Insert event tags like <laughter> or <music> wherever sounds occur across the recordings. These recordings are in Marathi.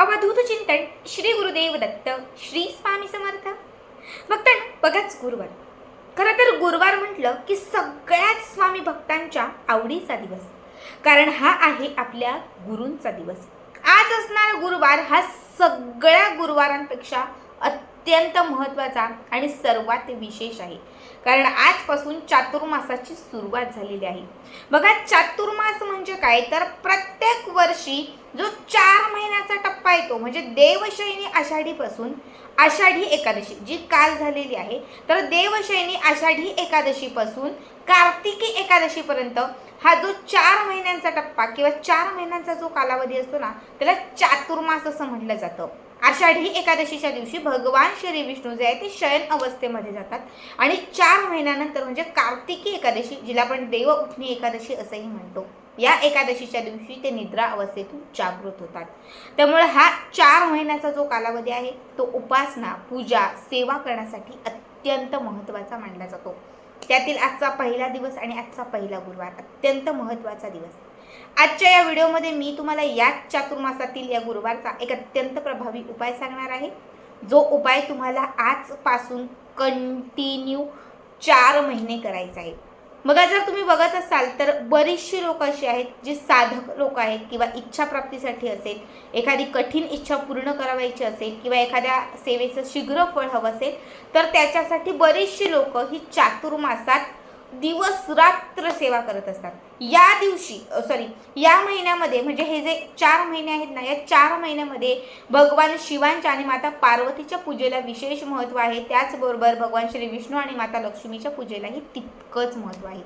अवधूत चिंतन श्री गुरुदेव दत्त श्री स्वामी समर्थ. भक्तांनो बघाच गुरुवार. खरं तर गुरुवार म्हटलं की सगळ्याच स्वामी भक्तांच्या आवडीचा दिवस. कारण हा आहे आपल्या गुरूंचा दिवस. आज असणारा गुरुवार हा सगळ्या गुरुवारांपेक्षा अत्यंत महत्त्वाचा आणि सर्वात विशेष आहे. कारण आजपासून चातुर्मासाची सुरुवात झालेली आहे. बघा चातुर्मास म्हणजे काय? तर प्रत्येक वर्षी जो चार महिन्याचा टप्पा येतो म्हणजे देवशयनी आषाढीपासून आषाढी एकादशी जी काल झालेली आहे तर देवशयनी आषाढी एकादशीपासून कार्तिकी एकादशीपर्यंत हा जो चार महिन्यांचा टप्पा किंवा चार महिन्यांचा जो कालावधी असतो ना त्याला चातुर्मास असं म्हटलं जातं. आषाढी एकादशीच्या दिवशी भगवान श्री विष्णू जे आहे ते शयन अवस्थेमध्ये जातात. आणि चार महिन्यानंतर म्हणजे कार्तिकी एकादशी जिला आपण देव उठणी एकादशी असंही म्हणतो. या एकादशीच्या दिवशी ते निद्रा अवस्थेतून जागृत होतात. त्यामुळे हा चार महिन्याचा जो कालावधी आहे तो उपासना पूजा सेवा करण्यासाठी अत्यंत महत्त्वाचा मानला जातो. त्यातील आजचा पहिला दिवस आणि आजचा पहिला गुरुवार अत्यंत महत्त्वाचा दिवस. आजच्या या व्हिडिओमध्ये मी तुम्हाला याच चातुर्मासातील या गुरुवारचा एक अत्यंत प्रभावी उपाय सांगणार आहे. जो उपाय तुम्हाला आजपासून कंटिन्यू चार महिने करायचा आहे. मग जर तुम्ही बघत असाल तर बरीचशी लोक अशी आहेत जी साधक लोक आहेत किंवा इच्छाप्राप्तीसाठी असेल एखादी कठीण इच्छा पूर्ण करावायची असेल किंवा एखाद्या सेवेचं शीघ्र फळ हवं असेल तर त्याच्यासाठी बरीचशी लोक ही चातुर्मासात दिवस रात्र सेवा करत असतात. या दिवशी सॉरी या महिन्यामध्ये म्हणजे हे जे चार महिने आहेत ना या चार महिन्यामध्ये भगवान शिवांच्या आणि माता पार्वतीच्या पूजेला विशेष महत्त्व आहे. त्याचबरोबर भगवान श्री विष्णू आणि माता लक्ष्मीच्या पूजेलाही तितकंच महत्त्व आहे.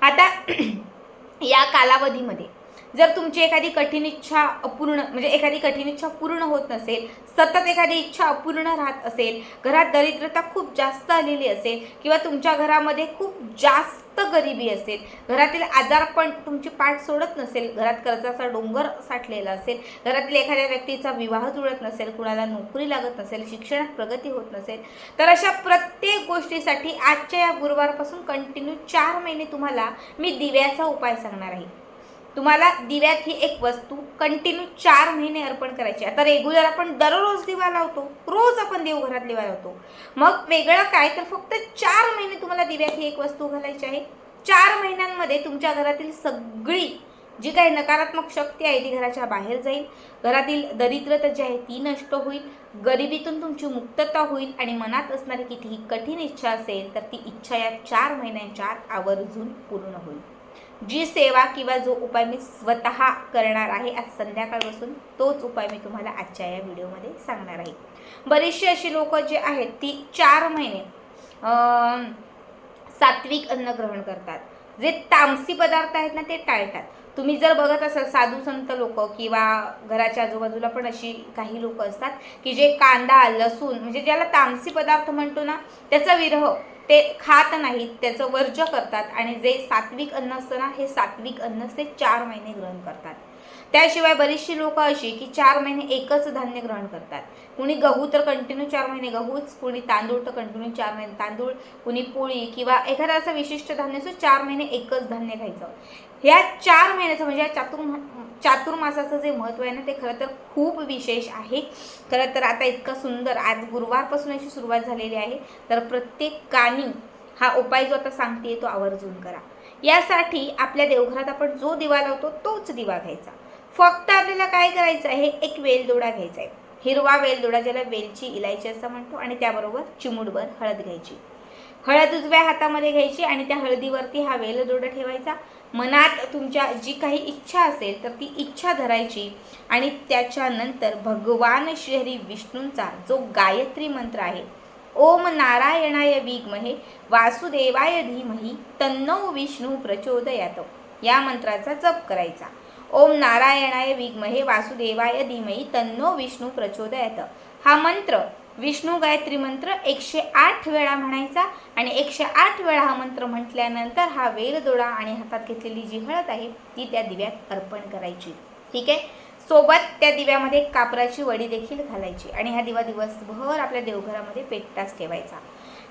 आता <clears throat> या कालावधीमध्ये जर तुमची एखादी कठीण इच्छा अपूर्ण म्हणजे एखादी कठीण इच्छा पूर्ण होत नसेल सतत एखादी इच्छा अपूर्ण राहत असेल घरात दरिद्रता खूप जास्त आलेली असेल किंवा तुमच्या घरामध्ये खूप जास्त गरिबी असेल घरातील आजारपण तुमची पाठ सोडत नसेल घरात कर्जाचा डोंगर साठलेला असेल घरातील एखाद्या व्यक्तीचा विवाह जुळत नसेल कुणाला नोकरी लागत नसेल शिक्षणात प्रगती होत नसेल तर अशा प्रत्येक गोष्टीसाठी आजच्या या गुरुवारपासून कंटिन्यू चार महिने तुम्हाला मी दिव्याचा उपाय सांगणार आहे. तुम्हाला दिव्यात ही एक वस्तू कंटिन्यू चार महिने अर्पण करायची आता रेग्युलर आपण दररोज दिवा लावतो रोज आपण देवघरात दिवा लावतो. मग वेगळं काय? तर फक्त चार महिने तुम्हाला दिव्यात ही एक वस्तू घालायची आहे. चार महिन्यांमध्ये तुमच्या घरातील सगळी जी काही नकारात्मक शक्ती आहे ती घराच्या बाहेर जाईल. घरातील दरिद्रता जी आहे ती नष्ट होईल. गरिबीतून तुमची मुक्तता होईल आणि मनात असणारी कितीही कठीण इच्छा असेल तर ती इच्छा या चार महिन्यांच्या आत आवर्जून पूर्ण होईल. जी सेवा किंवा जो उपाय मी स्वतः करणार आहे आज संध्याकाळपासून तोच उपाय मी तुम्हाला आजच्या या व्हिडिओमध्ये सांगणार आहे. बरेचसे अशी लोक जे आहेत ती चार महिने सात्विक अन्न ग्रहण करतात. जे तामसी पदार्थ आहेत ना ते टाळतात. तुम्ही जर बघत असाल साधू संत लोक किंवा घराच्या आजूबाजूला पण अशी काही लोक असतात की जे कांदा लसूण म्हणजे ज्याला तामसी पदार्थ म्हणतो ना त्याचा विरह ते खात नाहीत त्याचं वर्ज करतात आणि जे सात्विक अन्न असतं ना हे सात्विक अन्न ते चार महिने ग्रहण करतात. त्याशिवाय बरीचशी लोक अशी की चार महिने एकच धान्य ग्रहण करतात. कुणी गहू तर कंटिन्यू चार महिने गहूच कुणी तांदूळ तर कंटिन्यू चार महिने तांदूळ कुणी पोळी किंवा एखादा असं विशिष्ट धान्य असो चार महिने एकच धान्य खायचं. ह्या चार महिन्याचं म्हणजे या चातुर् चातुर्मासाचं जे महत्त्व आहे ना ते खरं तर खूप विशेष आहे. खरं तर आता इतकं सुंदर आज गुरुवारपासून अशी सुरुवात झालेली आहे. तर प्रत्येकानी हा उपाय जो आता सांगते तो आवर्जून करा. यासाठी आपल्या देवघरात आपण जो दिवा लावतो तोच दिवा घ्यायचा. फक्त आपल्याला काय करायचं आहे एक वेलदोडा घ्यायचा आहे. हिरवा वेलदोडा ज्याला वेलची इलायची असं म्हणतो आणि त्याबरोबर चिमुडभर हळद घ्यायची. हळद उजव्या हातामध्ये घ्यायची आणि त्या हळदीवरती हा वेलदोडा ठेवायचा. मनात तुमच्या जी काही इच्छा असेल तर ती इच्छा धरायची. आणि त्याच्यानंतर भगवान श्रीहरी विष्णूंचा जो गायत्री मंत्र आहे ओम नारायणाय विग्महे वासुदेवाय धीमही तन्नो विष्णू प्रचोदयात. या मंत्राचा जप करायचा. ओम नारायणाय विग्महे वासुदेवाय धीमही तन्नो विष्णू प्रचोदयात. हा मंत्र विष्णू गायत्री मंत्र एकशे आठ वेळा म्हणायचा आणि एकशे आठ वेळा हा मंत्र म्हटल्यानंतर हा वेलदोडा आणि हातात घेतलेली जी हळद आहे ती त्या दिव्यात अर्पण करायची. ठीक आहे? सोबत त्या दिव्यामध्ये कापराची वडी देखील घालायची आणि हा दिवा दिवसभर आपल्या देवघरामध्ये पेटताच ठेवायचा.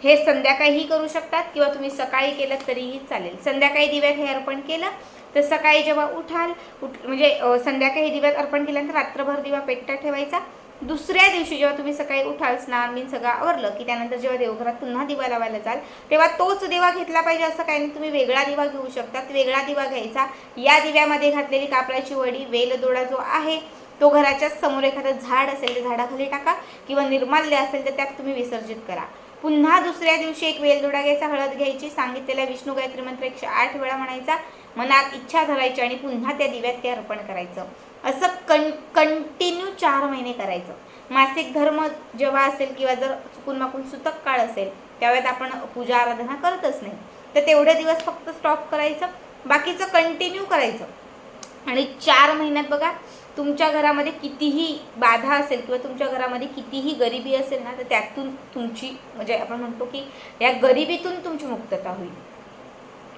हे संध्याकाळीही करू शकतात किंवा तुम्ही सकाळी केलं तरीही चालेल. संध्याकाळी दिव्यात हे अर्पण केलं तर सकाळी जेव्हा उठाल उठ म्हणजे संध्याकाळी दिव्यात अर्पण केल्यानंतर रात्रभर दिवा पेटता ठेवायचा. दुसऱ्या दिवशी जेव्हा तुम्ही सकाळी उठाल स्नान बिन सगळं आवरलं की त्यानंतर जेव्हा देवघरात पुन्हा दिवा लावायला जाल तेव्हा तोच दिवा घेतला पाहिजे असं काही नाही. तुम्ही वेगळा दिवा घेऊ शकता. वेगळा दिवा घ्यायचा. या दिव्यामध्ये घातलेली कापडाची वडी वेलदोडा जो आहे तो घराच्या समोर एखादं झाड असेल तर झाडाखाली टाका किंवा निर्माल्य असेल तर त्यात तुम्ही विसर्जित करा. पुन्हा दुसऱ्या दिवशी एक वेलदोडा घ्यायचा हळद घ्यायची सांगितलेला विष्णू गायत्री मंत्र एकशे आठ वेळा म्हणायचा. मनात इच्छा धरायची आणि पुन्हा त्या दिव्यात ते अर्पण करायचं. असं कं कंटिन्यू चार महिने करायचं. मासिक धर्म जेव्हा असेल किंवा जर चुकून माकून सुतक काळ असेल त्यावेळेत आपण पूजा आराधना करतच नाही. तर तेवढे दिवस फक्त स्टॉप करायचं. बाकीचं कंटिन्यू करायचं. आणि चार महिन्यात बघा तुमच्या घरामध्ये कितीही बाधा असेल किंवा तुमच्या घरामध्ये कितीही गरिबी असेल ना तर त्यातून तुमची म्हणजे आपण म्हणतो की या गरिबीतून तुमची मुक्तता होईल.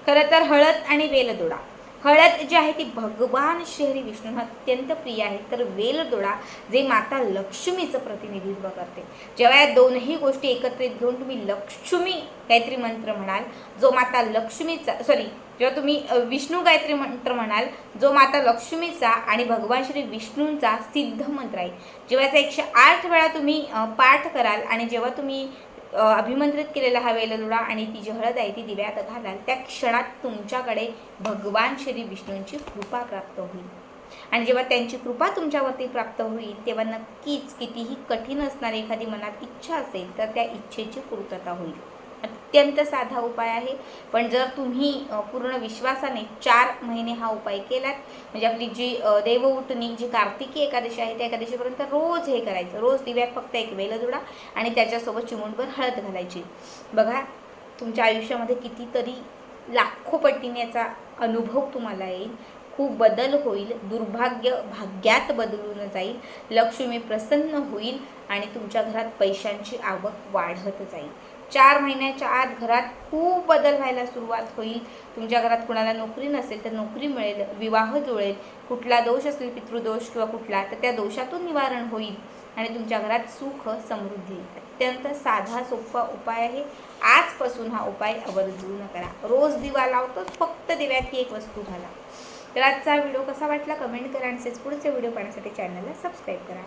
खरं तर हळद आणि वेलदोडा. हळद जी आहे ती भगवान श्री विष्णू अत्यंत प्रिय आहे. तर वेलदोडा जे माता लक्ष्मीचं प्रतिनिधित्व करते. जेव्हा या दोनही गोष्टी एकत्रित घेऊन तुम्ही लक्ष्मी काहीतरी मंत्र म्हणाल जो माता लक्ष्मीचा सॉरी जेव्हा तुम्ही विष्णू गायत्री मंत्र म्हणाल जो माता लक्ष्मीचा आणि भगवान श्री विष्णूंचा सिद्ध मंत्र आहे. जेव्हा याचा एकशे आठ वेळा तुम्ही पाठ कराल आणि जेव्हा तुम्ही अभिमंत्रित केलेला हा वेलदोडा आणि ती जी हळद आहे ती दिव्यात घालाल त्या क्षणात तुमच्याकडे भगवान श्री विष्णूंची कृपा प्राप्त होईल. आणि जेव्हा त्यांची कृपा तुमच्यावरती प्राप्त होईल तेव्हा नक्कीच कितीही कठीण असणारी एखादी मनात इच्छा असेल तर त्या इच्छेची पूर्तता होईल. अत्यंत साधा उपाय आहे. पण जर तुम्ही पूर्ण विश्वासाने चार महिने हा उपाय केलात म्हणजे आपली जी अ, जी कार्तिकी एकादशी आहे त्या एकादशीपर्यंत रोज हे करायचं. रोज दिव्यात फक्त एक वेलदोडा आणि त्याच्यासोबत चिमुंडभर हळद घालायची. बघा तुमच्या आयुष्यामध्ये कितीतरी लाखो पटीने याचा अनुभव तुम्हाला येईल. खूप बदल होईल. दुर्भाग्य भाग्यात बदलून जाईल. लक्ष्मी प्रसन्न होईल आणि तुमच्या घरात पैशांची आवक वाढत जाईल. चार महिन्याच्या आत घरात खूप बदल व्हायला सुरुवात होईल. तुमच्या घरात कुणाला नोकरी नसेल तर नोकरी मिळेल विवाह जुळेल. कुठला दोष असेल पितृदोष किंवा कुठला तर त्या दोषातून निवारण होईल आणि तुमच्या घरात सुख समृद्धी अत्यंत साधा सोपा उपाय आहे. आजपासून हा उपाय आवर्जून करा. रोज दिवा लावतोच फक्त दिव्यात ही एक वस्तू घाला. तर आजचा व्हिडिओ कसा वाटला? कमेंट करा आणि तसेच पुढचे व्हिडिओ पाहण्यासाठी चॅनलला सबस्क्राईब करा.